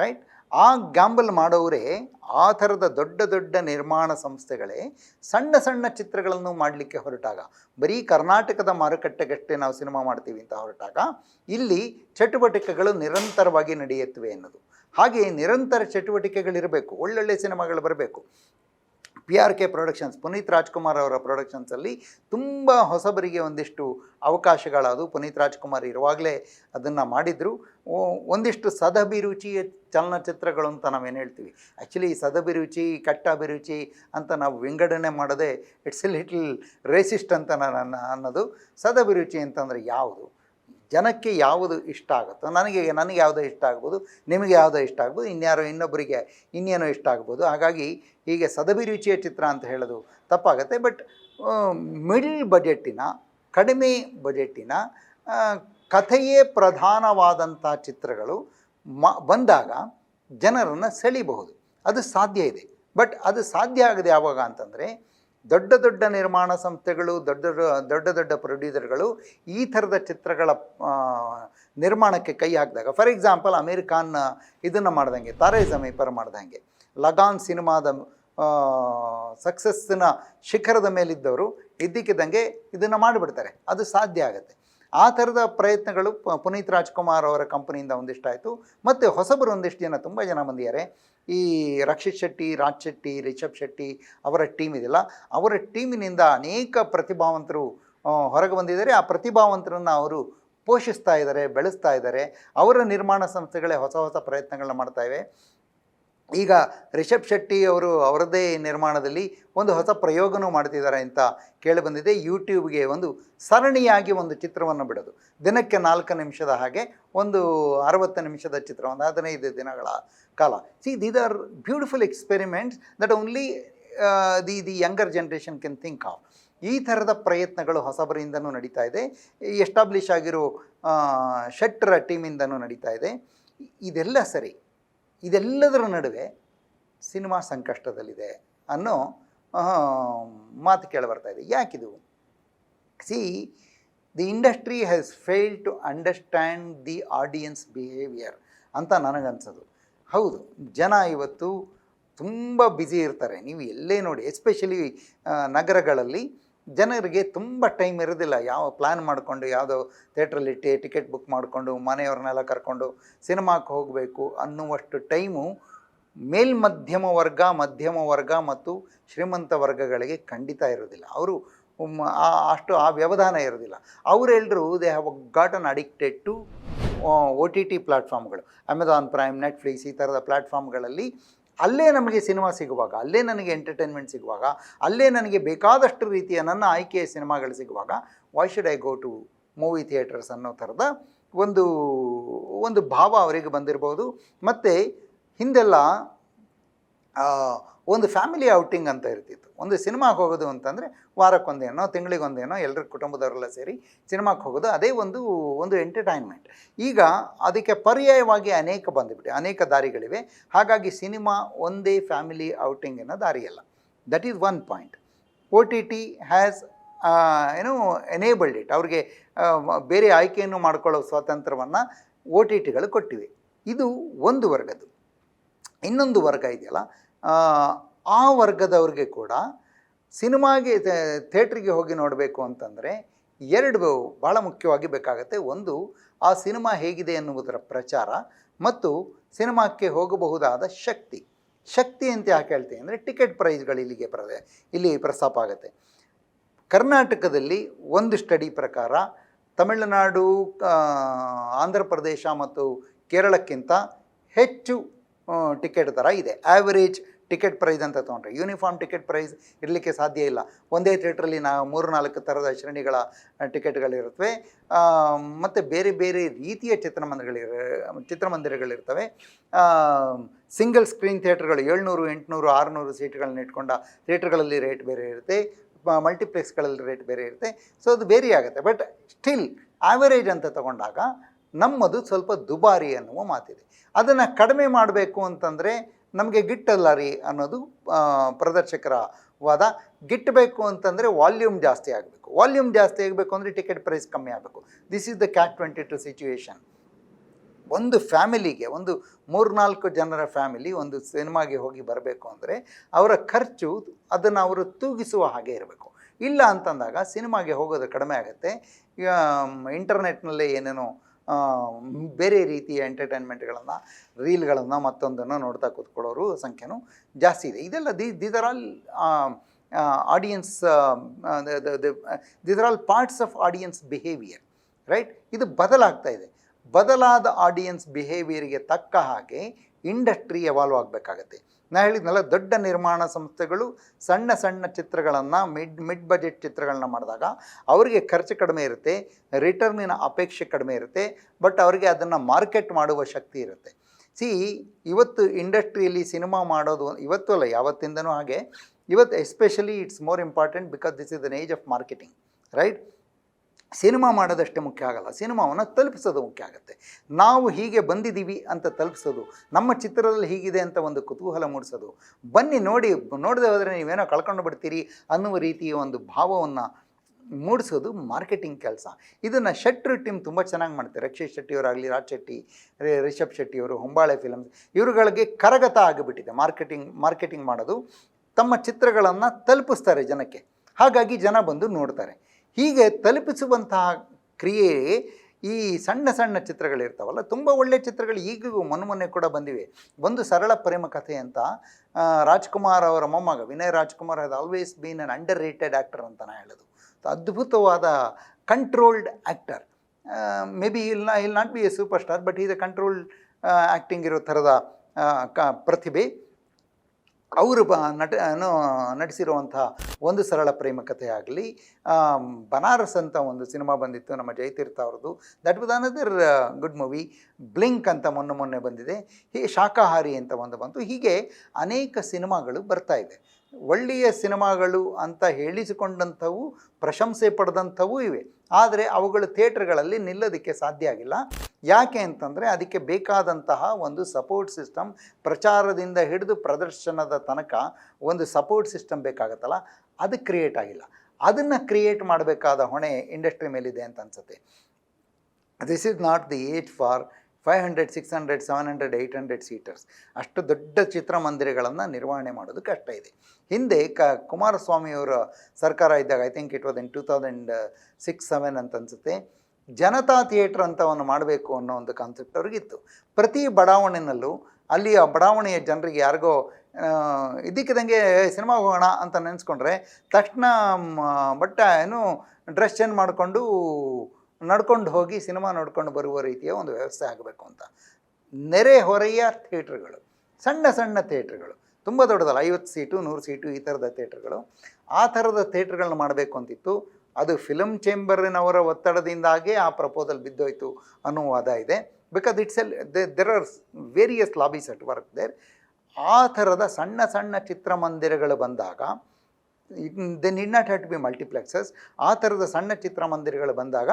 right ಆ ಗ್ಯಾಂಬಲ್ ಮಾಡೋರೇ ಆ ಥರದ ದೊಡ್ಡ ದೊಡ್ಡ ನಿರ್ಮಾಣ ಸಂಸ್ಥೆಗಳೇ ಸಣ್ಣ ಸಣ್ಣ ಚಿತ್ರಗಳನ್ನು ಮಾಡಲಿಕ್ಕೆ ಹೊರಟಾಗ. ಬರೀ ಕರ್ನಾಟಕದ ಮಾರುಕಟ್ಟೆಗಷ್ಟೇ ನಾವು ಸಿನಿಮಾ ಮಾಡ್ತೀವಿ ಅಂತ ಹೊರಟಾಗ ಇಲ್ಲಿ ಚಟುವಟಿಕೆಗಳು ನಿರಂತರವಾಗಿ ನಡೆಯುತ್ತವೆ ಅನ್ನೋದು ಹಾಗೆ ನಿರಂತರ ಚಟುವಟಿಕೆಗಳಿರಬೇಕು. ಒಳ್ಳೊಳ್ಳೆ ಸಿನಿಮಾಗಳು ಬರಬೇಕು. P R K productions Puneeth Rajkumar ಅವರ ಪ್ರೊಡಕ್ಷನ್ಸಲ್ಲಿ ತುಂಬ ಹೊಸಬರಿಗೆ ಒಂದಿಷ್ಟು ಅವಕಾಶಗಳಾದವು. ಪುನೀತ್ ರಾಜ್ಕುಮಾರ್ ಇರುವಾಗಲೇ ಅದನ್ನು ಮಾಡಿದರು. ಒಂದಿಷ್ಟು ಸದಭಿರುಚಿಯ ಚಲನಚಿತ್ರಗಳು ಅಂತ ನಾವೇನು ಹೇಳ್ತೀವಿ? ಆ್ಯಕ್ಚುಲಿ ಸದಭಿರುಚಿ ಕಟ್ಟ ಅಭಿರುಚಿ ಅಂತ ನಾವು ವಿಂಗಡಣೆ ಮಾಡದೆ ಇಟ್ಸ್ ಎ ಲಿಟ್ಲ್ ರೇಸಿಸ್ಟ್ ಅಂತ ನಾನು ಅನ್ನೋದು. ಸದಭಿರುಚಿ ಅಂತಂದರೆ ಯಾವುದು? ಜನಕ್ಕೆ ಯಾವುದು ಇಷ್ಟ ಆಗುತ್ತೋ, ನನಗೆ ನನಗೆ ಯಾವುದೋ ಇಷ್ಟ ಆಗ್ಬೋದು, ನಿಮಗೆ ಯಾವುದೋ ಇಷ್ಟ ಆಗ್ಬೋದು, ಇನ್ಯಾರೋ ಇನ್ನೊಬ್ಬರಿಗೆ ಇನ್ನೇನೋ ಇಷ್ಟ ಆಗ್ಬೋದು. ಹಾಗಾಗಿ ಹೀಗೆ ಸದಭಿರುಚಿಯ ಚಿತ್ರ ಅಂತ ಹೇಳೋದು ತಪ್ಪಾಗುತ್ತೆ. ಬಟ್ ಮಿಡಲ್ ಬಜೆಟ್ಟಿನ, ಕಡಿಮೆ ಬಜೆಟ್ಟಿನ ಕಥೆಯೇ ಪ್ರಧಾನವಾದಂಥ ಚಿತ್ರಗಳು ಮ, ಬಂದಾಗ ಜನರನ್ನು ಸೆಳೀಬಹುದು. ಅದು ಸಾಧ್ಯ ಇದೆ. ಬಟ್ ಅದು ಸಾಧ್ಯ ಆಗದೆ ಯಾವಾಗ ಅಂತಂದರೆ ದೊಡ್ಡ ದೊಡ್ಡ ನಿರ್ಮಾಣ ಸಂಸ್ಥೆಗಳು, ದೊಡ್ಡ ದೊಡ್ಡ ದೊಡ್ಡ ಪ್ರೊಡ್ಯೂಸರ್ಗಳು ಈ ಥರದ ಚಿತ್ರಗಳ ನಿರ್ಮಾಣಕ್ಕೆ ಕೈ ಹಾಕಿದಾಗ, ಫಾರ್ ಎಕ್ಸಾಂಪಲ್ ಅಮೀರ್ ಖಾನ್ ಇದನ್ನು ಮಾಡ್ದಂಗೆ, ತಾರೆ ಜಮೀಪರ್ ಮಾಡ್ದಂಗೆ. ಲಗಾನ್ ಸಿನಿಮಾದ ಸಕ್ಸಸ್ಸಿನ ಶಿಖರದ ಮೇಲಿದ್ದವರು ಇದ್ದಕ್ಕಿದ್ದಂಗೆ ಇದನ್ನು ಮಾಡಿಬಿಡ್ತಾರೆ, ಅದು ಸಾಧ್ಯ ಆಗುತ್ತೆ. ಆ ಥರದ ಪ್ರಯತ್ನಗಳು ಪುನೀತ್ ರಾಜ್ಕುಮಾರ್ ಅವರ ಕಂಪನಿಯಿಂದ ಒಂದಿಷ್ಟಾಯಿತು, ಮತ್ತು ಹೊಸಬರು ಒಂದಿಷ್ಟು ಜನ, ತುಂಬ ಜನ ಬಂದಿದ್ದಾರೆ ಈ ರಕ್ಷಿತ್ ಶೆಟ್ಟಿ, ರಾಜ್ ಶೆಟ್ಟಿ, ರಿಷಬ್ ಶೆಟ್ಟಿ ಅವರ ಟೀಮ್ ಇದೆಯಲ್ಲ ಅವರ ಟೀಮಿನಿಂದ ಅನೇಕ ಪ್ರತಿಭಾವಂತರು ಹೊರಗೆ ಬಂದಿದ್ದಾರೆ. ಆ ಪ್ರತಿಭಾವಂತರನ್ನು ಅವರು ಪೋಷಿಸ್ತಾ ಇದ್ದಾರೆ, ಬೆಳೆಸ್ತಾ ಇದ್ದಾರೆ. ಅವರ ನಿರ್ಮಾಣ ಸಂಸ್ಥೆಗಳೇ ಹೊಸ ಹೊಸ ಪ್ರಯತ್ನಗಳನ್ನ ಮಾಡ್ತಾ ಇವೆ. ಈಗ ರಿಷಬ್ ಶೆಟ್ಟಿ ಅವರು ಅವರದ್ದೇ ನಿರ್ಮಾಣದಲ್ಲಿ ಒಂದು ಹೊಸ ಪ್ರಯೋಗನೂ ಮಾಡ್ತಿದ್ದಾರೆ ಅಂತ ಕೇಳಿಬಂದಿದೆ ಯೂಟ್ಯೂಬ್ಗೆ ಒಂದು ಸರಣಿಯಾಗಿ ಒಂದು ಚಿತ್ರವನ್ನು ಬಿಡೋದು. ದಿನಕ್ಕೆ ನಾಲ್ಕು ನಿಮಿಷದ ಹಾಗೆ ಒಂದು ಅರವತ್ತು ನಿಮಿಷದ ಚಿತ್ರ ಒಂದು ಹದಿನೈದು ದಿನಗಳ ಕಾಲ. See these are beautiful experiments that only the the younger generation can think of ಈ ಥರದ ಪ್ರಯತ್ನಗಳು ಹೊಸಬರಿಂದನೂ ನಡೀತಾ ಇದೆ. ಎಸ್ಟಾಬ್ಲಿಷ್ ಆಗಿರೋ ಶೆಟ್ಟರ ಟೀಮಿಂದನೂ ನಡೀತಾ ಇದೆ. ಇದೆಲ್ಲ ಸರಿ. ಇದೆಲ್ಲದರ ನಡುವೆ ಸಿನಿಮಾ ಸಂಕಷ್ಟದಲ್ಲಿದೆ ಅನ್ನೋ ಮಾತು ಕೇಳಿಬರ್ತಾ ಇದೆ. ಯಾಕಿದು? See the industry has fail to understand the audience behaviour ಅಂತ ನನಗನ್ಸೋದು. ಹೌದು, ಜನ ಇವತ್ತು ತುಂಬ ಬ್ಯುಸಿ ಇರ್ತಾರೆ. ನೀವು ಎಲ್ಲೇ ನೋಡಿ ಎಸ್ಪೆಷಲಿ ನಗರಗಳಲ್ಲಿ ಜನರಿಗೆ ತುಂಬ ಟೈಮ್ ಇರೋದಿಲ್ಲ. ಯಾವ ಪ್ಲ್ಯಾನ್ ಮಾಡಿಕೊಂಡು, ಯಾವುದೋ ಥಿಯೇಟ್ರಲ್ಲಿ ಇಟ್ಟು ಟಿಕೆಟ್ ಬುಕ್ ಮಾಡಿಕೊಂಡು, ಮನೆಯವ್ರನ್ನೆಲ್ಲ ಕರ್ಕೊಂಡು ಸಿನಿಮಾಕ್ಕೆ ಹೋಗಬೇಕು ಅನ್ನುವಷ್ಟು ಟೈಮು ಮೇಲ್ಮಧ್ಯಮ ವರ್ಗ, ಮಧ್ಯಮ ವರ್ಗ ಮತ್ತು ಶ್ರೀಮಂತ ವರ್ಗಗಳಿಗೆ ಖಂಡಿತ ಇರೋದಿಲ್ಲ. ಅವರು ಅಷ್ಟು ಆ ವ್ಯವಧಾನ ಇರೋದಿಲ್ಲ. ಅವರೆಲ್ಲರೂ they have gotten addicted to O T T ಪ್ಲ್ಯಾಟ್ಫಾರ್ಮ್ಗಳು Amazon Prime, Netflix ಈ ಥರದ ಪ್ಲ್ಯಾಟ್ಫಾರ್ಮ್ಗಳಲ್ಲಿ ಅಲ್ಲೇ ನಮಗೆ ಸಿನಿಮಾ ಸಿಗುವಾಗ, ಅಲ್ಲೇ ನನಗೆ ಎಂಟರ್ಟೈನ್ಮೆಂಟ್ ಸಿಗುವಾಗ, ಅಲ್ಲೇ ನನಗೆ ಬೇಕಾದಷ್ಟು ರೀತಿಯ ನನ್ನ ಆಯ್ಕೆಯ ಸಿನಿಮಾಗಳು ಸಿಗುವಾಗ why should I go to movie theatres ಅನ್ನೋ ಥರದ ಒಂದು ಒಂದು ಭಾವ ಅವರಿಗೆ ಬಂದಿರ್ಬೋದು. ಮತ್ತು ಹಿಂದೆಲ್ಲ ಒಂದು ಫ್ಯಾಮಿಲಿ ಔಟಿಂಗ್ ಅಂತ ಇರ್ತಿತ್ತು. ಒಂದು ಸಿನಿಮಾಗೆ ಹೋಗೋದು ಅಂತಂದರೆ ವಾರಕ್ಕೊಂದೇನೋ, ತಿಂಗಳಿಗೊಂದೇನೋ ಎಲ್ಲರ ಕುಟುಂಬದವರೆಲ್ಲ ಸೇರಿ ಸಿನಿಮಾಕ್ಕೆ ಹೋಗೋದು. ಅದೇ ಒಂದು ಒಂದು ಎಂಟರ್ಟೈನ್ಮೆಂಟ್ ಈಗ ಅದಕ್ಕೆ ಪರ್ಯಾಯವಾಗಿ ಅನೇಕ ಬಂದುಬಿಟ್ಟೆ ಅನೇಕ ದಾರಿಗಳಿವೆ. ಹಾಗಾಗಿ ಸಿನಿಮಾ ಒಂದೇ ಫ್ಯಾಮಿಲಿ ಔಟಿಂಗ್ ಅನ್ನೋ ದಾರಿಯಲ್ಲ that is one point O T T has ಏನು ಎನೇಬಲ್ಡ್ ಇಟ್ ಅವ್ರಿಗೆ ಬೇರೆ ಆಯ್ಕೆಯನ್ನು ಮಾಡ್ಕೊಳ್ಳೋ ಸ್ವಾತಂತ್ರ್ಯವನ್ನು ಒ ಟಿ ಟಿಗಳು ಕೊಟ್ಟಿವೆ. ಇದು ಒಂದು ವರ್ಗದ್ದು. ಇನ್ನೊಂದು ವರ್ಗ ಇದೆಯಲ್ಲ? ಆ, ವರ್ಗದವ್ರಿಗೆ ಕೂಡ ಸಿನಿಮಾಗೆ ಥೇಟ್ರಿಗೆ ಹೋಗಿ ನೋಡಬೇಕು ಅಂತಂದರೆ ಎರಡು ಭಾಳ ಮುಖ್ಯವಾಗಿ ಬೇಕಾಗತ್ತೆ. ಒಂದು ಆ ಸಿನಿಮಾ ಹೇಗಿದೆ ಎನ್ನುವುದರ ಪ್ರಚಾರ ಮತ್ತು ಸಿನಿಮಾಕ್ಕೆ ಹೋಗಬಹುದಾದ ಶಕ್ತಿ. ಶಕ್ತಿ ಅಂತ ಯಾಕೆ ಹೇಳ್ತೀನಿ ಅಂದರೆ ಟಿಕೆಟ್ ಪ್ರೈಸ್ಗಳು ಇಲ್ಲಿಗೆ ಪ್ರ ಇಲ್ಲಿ ಪ್ರಸ್ತಾಪ ಆಗುತ್ತೆ. ಕರ್ನಾಟಕದಲ್ಲಿ ಒಂದು ಸ್ಟಡಿ ಪ್ರಕಾರ ತಮಿಳುನಾಡು ಆಂಧ್ರ ಪ್ರದೇಶ ಮತ್ತು ಕೇರಳಕ್ಕಿಂತ ಹೆಚ್ಚು ಟಿಕೆಟ್ ಥರ ಇದೆ. ಆ್ಯಾವರೇಜ್ ಟಿಕೆಟ್ ಪ್ರೈಸ್ ಅಂತ ತೊಗೊಂಡ್ರೆ ಯೂನಿಫಾರ್ಮ್ ಟಿಕೆಟ್ ಪ್ರೈಸ್ ಇರಲಿಕ್ಕೆ ಸಾಧ್ಯ ಇಲ್ಲ. ಒಂದೇ ಥಿಯೇಟ್ರಲ್ಲಿ ನಾವು ಮೂರು ನಾಲ್ಕು ಥರದ ಶ್ರೇಣಿಗಳ ಟಿಕೆಟ್ಗಳಿರುತ್ತವೆ ಮತ್ತು ಬೇರೆ ಬೇರೆ ರೀತಿಯ ಚಿತ್ರಮಂದಿರಗಳಿರ, ಚಿತ್ರಮಂದಿರಗಳಿರ್ತವೆ. ಸಿಂಗಲ್ ಸ್ಕ್ರೀನ್ ಥಿಯೇಟ್ರ್ಗಳು ಏಳ್ನೂರು, ಎಂಟುನೂರು, ಆರುನೂರು ಸೀಟ್ಗಳನ್ನ ಇಟ್ಕೊಂಡ ಥಿಯೇಟ್ರ್ಗಳಲ್ಲಿ ರೇಟ್ ಬೇರೆ ಇರುತ್ತೆ. ಮಲ್ಟಿಪ್ಲೆಕ್ಸ್ಗಳಲ್ಲಿ ರೇಟ್ ಬೇರೆ ಇರುತ್ತೆ. ಸೊ ಅದು ಬೇರೆ ಆಗುತ್ತೆ. ಬಟ್ ಸ್ಟಿಲ್ ಆ್ಯಾವರೇಜ್ ಅಂತ ತಗೊಂಡಾಗ ನಮ್ಮದು ಸ್ವಲ್ಪ ದುಬಾರಿ ಅನ್ನುವ ಮಾತಿದೆ. ಅದನ್ನು ಕಡಿಮೆ ಮಾಡಬೇಕು ಅಂತಂದರೆ ನಮಗೆ ಗಿಟ್ಟಲ್ಲ ರೀ ಅನ್ನೋದು ಪ್ರದರ್ಶಕರ ವಾದ. ಗಿಟ್ಟಬೇಕು ಅಂತಂದರೆ ವಾಲ್ಯೂಮ್ ಜಾಸ್ತಿ ಆಗಬೇಕು. ವಾಲ್ಯೂಮ್ ಜಾಸ್ತಿ ಆಗಬೇಕು ಅಂದರೆ ಟಿಕೆಟ್ ಪ್ರೈಸ್ ಕಮ್ಮಿ ಆಗಬೇಕು. This is the catch twenty two situation ಒಂದು ಫ್ಯಾಮಿಲಿಗೆ, ಒಂದು ಮೂರ್ನಾಲ್ಕು ಜನರ ಫ್ಯಾಮಿಲಿ ಒಂದು ಸಿನಿಮಾಗೆ ಹೋಗಿ ಬರಬೇಕು ಅಂದರೆ ಅವರ ಖರ್ಚು ಅದನ್ನು ಅವರು ತೂಗಿಸುವ ಹಾಗೆ ಇರಬೇಕು. ಇಲ್ಲ ಅಂತಂದಾಗ ಸಿನಿಮಾಗೆ ಹೋಗೋದು ಕಡಿಮೆ ಆಗುತ್ತೆ. ಇಂಟರ್ನೆಟ್ನಲ್ಲೇ ಏನೇನೋ ಬೇರೆ ರೀತಿಯ ಎಂಟರ್ಟೈನ್ಮೆಂಟ್ಗಳನ್ನು, ರೀಲ್ಗಳನ್ನು ಮತ್ತೊಂದನ್ನು ನೋಡ್ತಾ ಕೂತ್ಕೊಳ್ಳೋರು ಸಂಖ್ಯೆನೂ ಜಾಸ್ತಿ ಇದೆ. ಇದೆಲ್ಲ the these all audience these all parts of audience behaviour right ಇದು ಬದಲಾಗ್ತಾ ಇದೆ. ಬದಲಾದ ಆಡಿಯನ್ಸ್ ಬಿಹೇವಿಯರ್ಗೆ ತಕ್ಕ ಹಾಗೆ ಇಂಡಸ್ಟ್ರಿ ಎವಾಲ್ವ್ ಆಗಬೇಕಾಗತ್ತೆ. ನಾ ಹೇಳಿದ್ನಲ್ಲ ದೊಡ್ಡ ನಿರ್ಮಾಣ ಸಂಸ್ಥೆಗಳು ಸಣ್ಣ ಸಣ್ಣ ಚಿತ್ರಗಳನ್ನು ಮಿಡ್ ಮಿಡ್ ಬಜೆಟ್ ಚಿತ್ರಗಳನ್ನ ಮಾಡಿದಾಗ ಅವರಿಗೆ ಖರ್ಚು ಕಡಿಮೆ ಇರುತ್ತೆ ರಿಟರ್ನಿನ ಅಪೇಕ್ಷೆ ಕಡಿಮೆ ಇರುತ್ತೆ ಬಟ್ ಅವರಿಗೆ ಅದನ್ನು ಮಾರ್ಕೆಟ್ ಮಾಡುವ ಶಕ್ತಿ ಇರುತ್ತೆ. ಸಿ ಇವತ್ತು ಇಂಡಸ್ಟ್ರಿಯಲ್ಲಿ ಸಿನಿಮಾ ಮಾಡೋದು ಇವತ್ತು ಅಲ್ಲ, ಯಾವತ್ತಿಂದನೂ ಹಾಗೆ. ಇವತ್ತು especially it's more important because this is an age of marketing right cinema ಮಾಡೋದಷ್ಟೇ ಮುಖ್ಯ ಆಗಲ್ಲ. ಸಿನಿಮಾವನ್ನು ತಲುಪಿಸೋದು ಮುಖ್ಯ ಆಗುತ್ತೆ. ನಾವು ಹೀಗೆ ಬಂದಿದ್ದೀವಿ ಅಂತ ತಲುಪಿಸೋದು, ನಮ್ಮ ಚಿತ್ರದಲ್ಲಿ ಹೀಗಿದೆ ಅಂತ ಒಂದು ಕುತೂಹಲ ಮೂಡಿಸೋದು, ಬನ್ನಿ ನೋಡಿ, ನೋಡದೆ ಹೋದರೆ ನೀವೇನೋ ಕಳ್ಕೊಂಡು ಬಿಡ್ತೀರಿ ಅನ್ನುವ ರೀತಿಯ ಒಂದು ಭಾವವನ್ನು ಮೂಡಿಸೋದು ಮಾರ್ಕೆಟಿಂಗ್ ಕೆಲಸ. ಇದನ್ನು ಶೆಟ್ರ್ ಟೀಮ್ ತುಂಬ ಚೆನ್ನಾಗಿ ಮಾಡ್ತಾರೆ. ರಕ್ಷಿತ್ ಶೆಟ್ಟಿಯವರಾಗಲಿ, ರಾಜ್ ಶೆಟ್ಟಿ ರಿಷಬ್ ಶೆಟ್ಟಿಯವರು, ಹೊಂಬಾಳೆ ಫಿಲಮ್ಸ್ ಇವರುಗಳಿಗೆ ಕರಗತ ಆಗಿಬಿಟ್ಟಿದೆ. ಮಾರ್ಕೆಟಿಂಗ್ ಮಾರ್ಕೆಟಿಂಗ್ ಮಾಡೋದು ತಮ್ಮ ಚಿತ್ರಗಳನ್ನು ತಲುಪಿಸ್ತಾರೆ ಜನಕ್ಕೆ. ಹಾಗಾಗಿ ಜನ ಬಂದು ನೋಡ್ತಾರೆ. ಹೀಗೆ ತಲುಪಿಸುವಂತಹ ಕ್ರಿಯೆ ಈ ಸಣ್ಣ ಸಣ್ಣ ಚಿತ್ರಗಳಿರ್ತಾವಲ್ಲ, ತುಂಬ ಒಳ್ಳೆಯ ಚಿತ್ರಗಳು ಈಗಿಗೂ ಮೊನ್ನೆ ಕೂಡ ಬಂದಿವೆ. ಒಂದು ಸರಳ ಪ್ರೇಮ ಕಥೆ ಅಂತ ರಾಜ್ಕುಮಾರ್ ಅವರ ಮೊಮ್ಮಗ, Vinay Rajkumar has always been an underrated actor ಅಂತ ನಾನು ಹೇಳೋದು. ಅದ್ಭುತವಾದ controlled actor maybe he'll he'll not be a superstar but is a controlled acting ಇರೋ ಥರದ ಕ, ಪ್ರತಿಭೆ. ಅವರು ಬ ನಟ ನಟಿಸಿರುವಂಥ ಒಂದು ಸರಳ ಪ್ರೇಮ ಕಥೆ ಆಗಲಿ ಬನಾರಸ್ ಅಂತ ಒಂದು ಸಿನಿಮಾ ಬಂದಿತ್ತು, ನಮ್ಮ ಜಯತೀರ್ಥ ಅವ್ರದ್ದು. That was another good movie. Blink ಅಂತ ಮೊನ್ನೆ ಮೊನ್ನೆ ಬಂದಿದೆ. ಹೀಗೆ ಶಾಖಾಹಾರಿ ಅಂತ ಒಂದು ಬಂತು. ಹೀಗೆ ಅನೇಕ ಸಿನಿಮಾಗಳು ಬರ್ತಾ ಇದೆ. ಒಳ್ಳೆಯ ಸಿನಿಮಾಗಳು ಅಂತ ಹೇಳಿಸಿಕೊಂಡಂಥವು, ಪ್ರಶಂಸೆ ಪಡೆದಂಥವೂ ಇವೆ. ಆದರೆ ಅವುಗಳು ಥಿಯೇಟ್ರ್ಗಳಲ್ಲಿ ನಿಲ್ಲೋದಕ್ಕೆ ಸಾಧ್ಯ ಆಗಿಲ್ಲ. ಯಾಕೆ ಅಂತಂದರೆ ಅದಕ್ಕೆ ಬೇಕಾದಂತಹ ಒಂದು ಸಪೋರ್ಟ್ ಸಿಸ್ಟಮ್, ಪ್ರಚಾರದಿಂದ ಹಿಡಿದು ಪ್ರದರ್ಶನದ ತನಕ ಒಂದು ಸಪೋರ್ಟ್ ಸಿಸ್ಟಮ್ ಬೇಕಾಗತ್ತಲ್ಲ, ಅದು ಕ್ರಿಯೇಟ್ ಆಗಿಲ್ಲ. ಅದನ್ನು ಕ್ರಿಯೇಟ್ ಮಾಡಬೇಕಾದ ಹೊಣೆ ಇಂಡಸ್ಟ್ರಿ ಮೇಲಿದೆ ಅಂತ ಅನ್ಸುತ್ತೆ. This is not the age for five hundred six hundred seven hundred eight hundred seaters ಅಷ್ಟು ದೊಡ್ಡ ಚಿತ್ರಮಂದಿರಗಳನ್ನು ನಿರ್ವಹಣೆ ಮಾಡೋದು ಕಷ್ಟ ಇದೆ. ಹಿಂದೆ ಕ ಕುಮಾರಸ್ವಾಮಿಯವರ ಸರ್ಕಾರ ಇದ್ದಾಗ I think it was in two thousand six seven ಅಂತ ಅನಿಸುತ್ತೆ, ಜನತಾ ಥಿಯೇಟ್ರ್ ಅಂತ ಒಂದು ಮಾಡಬೇಕು ಅನ್ನೋ ಒಂದು ಕಾನ್ಸೆಪ್ಟ್ ಅವ್ರಿಗಿತ್ತು. ಪ್ರತಿ ಬಡಾವಣೆಯಲ್ಲೂ ಅಲ್ಲಿ ಆ ಬಡಾವಣೆಯ ಜನರಿಗೆ ಯಾರಿಗೋ ಇದಕ್ಕಿದಂಗೆ ಸಿನಿಮಾ ಹೋಗೋಣ ಅಂತ ನೆನೆಸ್ಕೊಂಡ್ರೆ, ತಕ್ಷಣ ಬಟ್ಟ ಏನು, ಡ್ರೆಸ್ ಚೇಂಜ್ ಮಾಡಿಕೊಂಡು ನಡ್ಕೊಂಡು ಹೋಗಿ ಸಿನಿಮಾ ನೋಡ್ಕೊಂಡು ಬರುವ ರೀತಿಯ ಒಂದು ವ್ಯವಸ್ಥೆ ಆಗಬೇಕು ಅಂತ. ನೆರೆ ಹೊರೆಯ ಥಿಯೇಟ್ರ್ಗಳು, ಸಣ್ಣ ಸಣ್ಣ ಥಿಯೇಟ್ರ್ಗಳು, ತುಂಬ ದೊಡ್ಡದಲ್ಲ, ಐವತ್ತು ಸೀಟು, ನೂರು ಸೀಟು ಈ ಥರದ ಥಿಯೇಟ್ರ್ಗಳು. ಆ ಥರದ ಥಿಯೇಟ್ರ್ಗಳನ್ನ ಮಾಡಬೇಕು ಅಂತಿತ್ತು. ಅದು ಫಿಲಮ್ ಚೇಂಬರಿನವರ ಒತ್ತಡದಿಂದಾಗೆ ಆ ಪ್ರಪೋಸಲ್ ಬಿದ್ದೋಯ್ತು ಅನ್ನೋ ವಾದ ಇದೆ. Because it's all there are various lobbies at work there ಆ ಥರದ ಸಣ್ಣ ಸಣ್ಣ ಚಿತ್ರಮಂದಿರಗಳು ಬಂದಾಗ they need not had be multiplexes ಆ ಥರದ ಸಣ್ಣ ಚಿತ್ರಮಂದಿರಗಳು ಬಂದಾಗ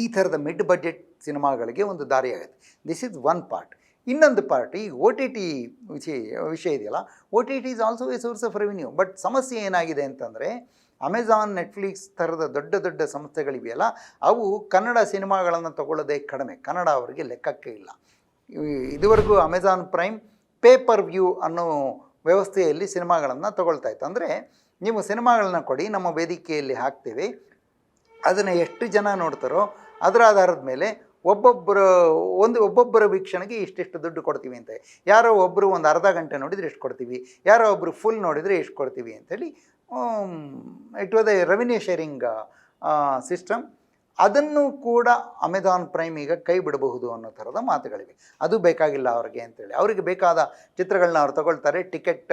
ಈ ಥರದ ಮಿಡ್ ಬಜೆಟ್ ಸಿನಿಮಾಗಳಿಗೆ ಒಂದು ದಾರಿಯಾಗುತ್ತೆ. ದಿಸ್ ಇಸ್ ಒನ್ ಪಾರ್ಟ್ ಇನ್ನೊಂದು ಪಾರ್ಟ್ ಈ ಒ ಟಿ ಟಿ ವಿಷಯ ವಿಷಯ ಇದೆಯಲ್ಲ? O T T is also a source of revenue but ಸಮಸ್ಯೆ ಏನಾಗಿದೆ ಅಂತಂದರೆ ಅಮೆಝಾನ್ ನೆಟ್ಫ್ಲಿಕ್ಸ್ ಥರದ ದೊಡ್ಡ ದೊಡ್ಡ ಸಂಸ್ಥೆಗಳಿವೆಯಲ್ಲ, ಅವು ಕನ್ನಡ ಸಿನಿಮಾಗಳನ್ನು ತಗೊಳ್ಳೋದೇ ಕಡಿಮೆ. ಕನ್ನಡ ಅವರಿಗೆ ಲೆಕ್ಕಕ್ಕೆ ಇಲ್ಲ. ಇದುವರೆಗೂ ಅಮೆಝಾನ್ ಪ್ರೈಮ್ ಪೇಪರ್ ವ್ಯೂ ಅನ್ನೋ ವ್ಯವಸ್ಥೆಯಲ್ಲಿ ಸಿನಿಮಾಗಳನ್ನು ತಗೊಳ್ತಾ ಇತ್ತು. ಅಂದರೆ, ನೀವು ಸಿನಿಮಾಗಳನ್ನ ಕೊಡಿ, ನಮ್ಮ ವೇದಿಕೆಯಲ್ಲಿ ಹಾಕ್ತೀವಿ. ಅದನ್ನು ಎಷ್ಟು ಜನ ನೋಡ್ತಾರೋ ಅದರ ಆಧಾರದ ಮೇಲೆ ಒಬ್ಬೊಬ್ಬರು ಒಂದು ಒಬ್ಬೊಬ್ಬರ ವೀಕ್ಷಣೆಗೆ ಇಷ್ಟಿಷ್ಟು ದುಡ್ಡು ಕೊಡ್ತೀವಿ ಅಂತ. ಯಾರೋ ಒಬ್ಬರು ಒಂದು ಅರ್ಧ ಗಂಟೆ ನೋಡಿದರೆ ಎಷ್ಟು ಕೊಡ್ತೀವಿ. ಯಾರೋ ಒಬ್ಬರು ಫುಲ್ ನೋಡಿದರೆ ಎಷ್ಟು ಕೊಡ್ತೀವಿ ಅಂಥೇಳಿ it was a revenue sharing system ಅದನ್ನು ಕೂಡ ಅಮೆಜಾನ್ ಪ್ರೈಮ್ ಈಗ ಕೈ ಬಿಡಬಹುದು ಅನ್ನೋ ಥರದ ಮಾತುಗಳಿವೆ. ಅದು ಬೇಕಾಗಿಲ್ಲ ಅವ್ರಿಗೆ ಅಂತೇಳಿ ಅವರಿಗೆ ಬೇಕಾದ ಚಿತ್ರಗಳನ್ನ ಅವ್ರು ತಗೊಳ್ತಾರೆ. ಟಿಕೆಟ್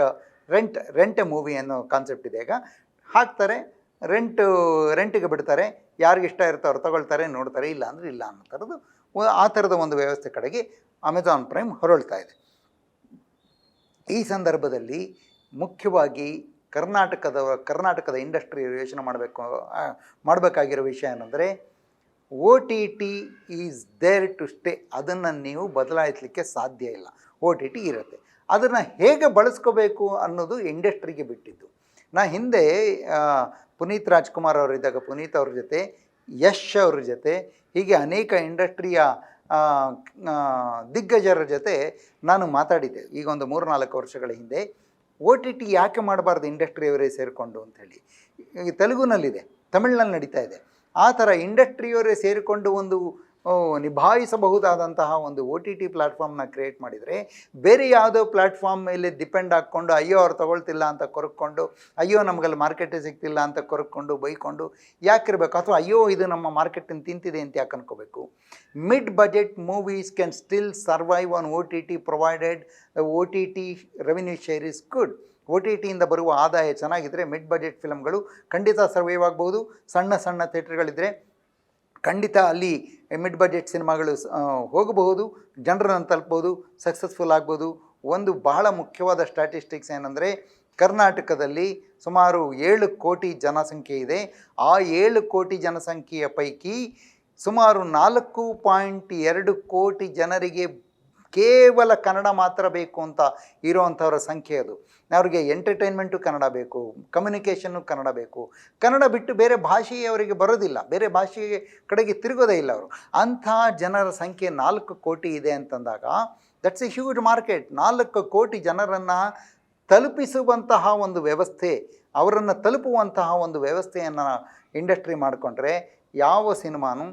ರೆಂಟ್ ರೆಂಟ್ ಮೂವಿ ಅನ್ನೋ ಕಾನ್ಸೆಪ್ಟ್ ಇದೆ ಈಗ. ಹಾಕ್ತಾರೆ ರೆಂಟು ರೆಂಟಿಗೆ ಬಿಡ್ತಾರೆ. ಯಾರಿಗೆ ಇಷ್ಟ ಇರುತ್ತೋ ಅವ್ರು ತಗೊಳ್ತಾರೆ, ನೋಡ್ತಾರೆ, ಇಲ್ಲ ಅಂದರೆ ಇಲ್ಲ ಅನ್ನೋ ಆ ಥರದ ಒಂದು ವ್ಯವಸ್ಥೆ ಕಡೆಗೆ ಅಮೆಝಾನ್ ಪ್ರೈಮ್ ಹೊರಳ್ತಾ ಇದೆ. ಈ ಸಂದರ್ಭದಲ್ಲಿ ಮುಖ್ಯವಾಗಿ ಕರ್ನಾಟಕದ ಕರ್ನಾಟಕದ ಇಂಡಸ್ಟ್ರಿ ಯೋಚನೆ ಮಾಡಬೇಕು ಮಾಡಬೇಕಾಗಿರೋ ವಿಷಯ ಏನಂದರೆ O T T is there to stay ಅದನ್ನು ನೀವು ಬದಲಾಯಿಸಲಿಕ್ಕೆ ಸಾಧ್ಯ ಇಲ್ಲ. ಒ ಟಿ ಟಿ ಇರುತ್ತೆ. ಅದನ್ನು ಹೇಗೆ ಬಳಸ್ಕೋಬೇಕು ಅನ್ನೋದು ಇಂಡಸ್ಟ್ರಿಗೆ ಬಿಟ್ಟಿದ್ದು. ನಾ ಹಿಂದೆ ಪುನೀತ್ ರಾಜ್ಕುಮಾರ್ ಅವರಿದ್ದಾಗ ಪುನೀತ್ ಅವ್ರ ಜೊತೆ, ಯಶ್ ಅವ್ರ ಜೊತೆ, ಹೀಗೆ ಅನೇಕ ಇಂಡಸ್ಟ್ರಿಯ ದಿಗ್ಗಜರ ಜೊತೆ ನಾನು ಮಾತಾಡಿದ್ದೆ. ಈಗ ಒಂದು ಮೂರು ನಾಲ್ಕು ವರ್ಷಗಳ ಹಿಂದೆ. ಒ ಟಿ ಟಿ ಯಾಕೆ ಮಾಡಬಾರ್ದು ಇಂಡಸ್ಟ್ರಿಯವರೇ ಸೇರಿಕೊಂಡು ಅಂಥೇಳಿ ಈಗ ತೆಲುಗುನಲ್ಲಿದೆ, ತಮಿಳ್ನಲ್ಲಿ ನಡೀತಾ ಇದೆ. ಆ ಥರ ಇಂಡಸ್ಟ್ರಿಯವರೇ ಸೇರಿಕೊಂಡು ಒಂದು ನಿಭಾಯಿಸಬಹುದಾದಂತಹ ಒಂದು ಒ ಟಿ ಟಿ ಪ್ಲ್ಯಾಟ್ಫಾರ್ಮ್ನ ಕ್ರಿಯೇಟ್ ಮಾಡಿದರೆ ಬೇರೆ ಯಾವುದೋ ಪ್ಲ್ಯಾಟ್ಫಾರ್ಮ್ ಮೇಲೆ ಡಿಪೆಂಡ್ ಹಾಕ್ಕೊಂಡು, ಅಯ್ಯೋ ಅವ್ರು ತಗೊಳ್ತಿಲ್ಲ ಅಂತ ಕೊರಕೊಂಡು, ಅಯ್ಯೋ ನಮಗಲ್ಲಿ ಮಾರ್ಕೆಟೇ ಸಿಗ್ತಿಲ್ಲ ಅಂತ ಕೊರಕೊಂಡು, ಬೈಕೊಂಡು ಯಾಕಿರಬೇಕು? ಅಥವಾ ಅಯ್ಯೋ ಇದು ನಮ್ಮ ಮಾರ್ಕೆಟನ್ನು ತಿಂತಿದೆ ಅಂತ ಯಾಕೆ ಅನ್ಕೋಬೇಕು? Mid budget movies can still survive on O T T provided O T T revenue share is good O T ಟಿಯಿಂದ ಬರುವ ಆದಾಯ ಚೆನ್ನಾಗಿದ್ದರೆ ಮಿಡ್ ಬಜೆಟ್ ಫಿಲಮ್ಗಳು ಖಂಡಿತ ಸರ್ವೈವ್ ಆಗ್ಬೋದು. ಸಣ್ಣ ಸಣ್ಣ ಥಿಯೇಟ್ರ್ಗಳಿದ್ದರೆ ಖಂಡಿತ ಅಲ್ಲಿ ಮಿಡ್ ಬಜೆಟ್ ಸಿನಿಮಾಗಳು ಹೋಗಬಹುದು, ಜನರನ್ನು ತಲುಪಬಹುದು ಸಕ್ಸಸ್ಫುಲ್ ಆಗ್ಬೋದು ಒಂದು ಬಹಳ ಮುಖ್ಯವಾದ ಸ್ಟ್ಯಾಟಿಸ್ಟಿಕ್ಸ್ ಏನಂದರೆ, ಕರ್ನಾಟಕದಲ್ಲಿ ಸುಮಾರು ಏಳು ಕೋಟಿ ಜನಸಂಖ್ಯೆ ಇದೆ. ಆ ಏಳು ಕೋಟಿ ಜನಸಂಖ್ಯೆಯ ಪೈಕಿ ಸುಮಾರು ನಾಲ್ಕು ಪಾಯಿಂಟ್ ಎರಡು ಕೋಟಿ ಜನರಿಗೆ ಕೇವಲ ಕನ್ನಡ ಮಾತ್ರ ಬೇಕು ಅಂತ ಇರೋವಂಥವ್ರ ಸಂಖ್ಯೆ ಅದು. ಅವ್ರಿಗೆ ಎಂಟರ್ಟೈನ್ಮೆಂಟು ಕನ್ನಡ ಬೇಕು ಕಮ್ಯುನಿಕೇಷನ್ನು ಕನ್ನಡ ಬೇಕು. ಕನ್ನಡ ಬಿಟ್ಟು ಬೇರೆ ಭಾಷೆಯೇ ಅವರಿಗೆ ಬರೋದಿಲ್ಲ. ಬೇರೆ ಭಾಷೆಗೆ ಕಡೆಗೆ ತಿರುಗೋದೇ ಇಲ್ಲ ಅವರು. ಅಂಥ ಜನರ ಸಂಖ್ಯೆ ನಾಲ್ಕು ಕೋಟಿ ಇದೆ ಅಂತಂದಾಗ ದಟ್ಸ್ ಎ ಹ್ಯೂಜ್ ಮಾರ್ಕೆಟ್ ನಾಲ್ಕು ಕೋಟಿ ಜನರನ್ನು ತಲುಪಿಸುವಂತಹ ಒಂದು ವ್ಯವಸ್ಥೆ, ಅವರನ್ನು ತಲುಪುವಂತಹ ಒಂದು ವ್ಯವಸ್ಥೆಯನ್ನು ಇಂಡಸ್ಟ್ರಿ ಮಾಡಿಕೊಂಡ್ರೆ ಯಾವ ಸಿನಿಮಾನು,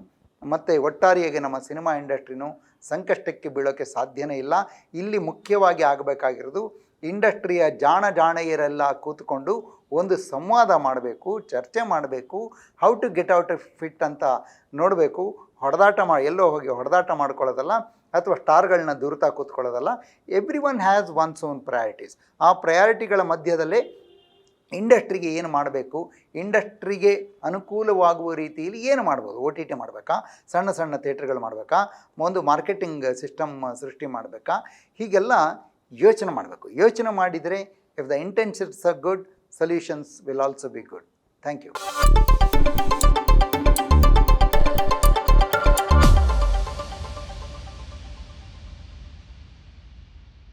ಮತ್ತು ಒಟ್ಟಾರೆಯಾಗಿ ನಮ್ಮ ಸಿನಿಮಾ ಇಂಡಸ್ಟ್ರಿನೂ ಸಂಕಷ್ಟಕ್ಕೆ ಬೀಳೋಕ್ಕೆ ಸಾಧ್ಯನೇ ಇಲ್ಲ. ಇಲ್ಲಿ ಮುಖ್ಯವಾಗಿ ಆಗಬೇಕಾಗಿರೋದು ಇಂಡಸ್ಟ್ರಿಯ ಜಾಣ ಜಾಣೆಯರೆಲ್ಲ ಕೂತ್ಕೊಂಡು ಒಂದು ಸಂವಾದ ಮಾಡಬೇಕು, ಚರ್ಚೆ ಮಾಡಬೇಕು how to get out fit ಅಂತ ನೋಡಬೇಕು. ಹೊಡೆದಾಟ ಮಾಡಿ ಎಲ್ಲೋ ಹೋಗಿ ಹೊಡೆದಾಟ ಮಾಡ್ಕೊಳ್ಳೋದಲ್ಲ ಅಥವಾ ಸ್ಟಾರ್ಗಳನ್ನ ದೂರತಾ ಕೂತ್ಕೊಳ್ಳೋದಲ್ಲ everyone has one's own priorities ಆ ಪ್ರಯಾರಿಟಿಗಳ ಮಧ್ಯದಲ್ಲೇ ಇಂಡಸ್ಟ್ರಿಗೆ ಏನು ಮಾಡಬೇಕು? ಇಂಡಸ್ಟ್ರಿಗೆ ಅನುಕೂಲವಾಗುವ ರೀತಿಯಲ್ಲಿ ಏನು ಮಾಡ್ಬೋದು? ಒ ಟಿ ಟಿ ಮಾಡಬೇಕಾ? ಸಣ್ಣ ಸಣ್ಣ ಥಿಯೇಟ್ರ್ಗಳು ಮಾಡಬೇಕಾ? ಒಂದು ಮಾರ್ಕೆಟಿಂಗ್ ಸಿಸ್ಟಮ್ ಸೃಷ್ಟಿ ಮಾಡಬೇಕಾ? ಹೀಗೆಲ್ಲ ಯೋಚನೆ ಮಾಡಬೇಕು. ಯೋಚನೆ ಮಾಡಿದರೆ if the intentions are good solutions will also be good thank you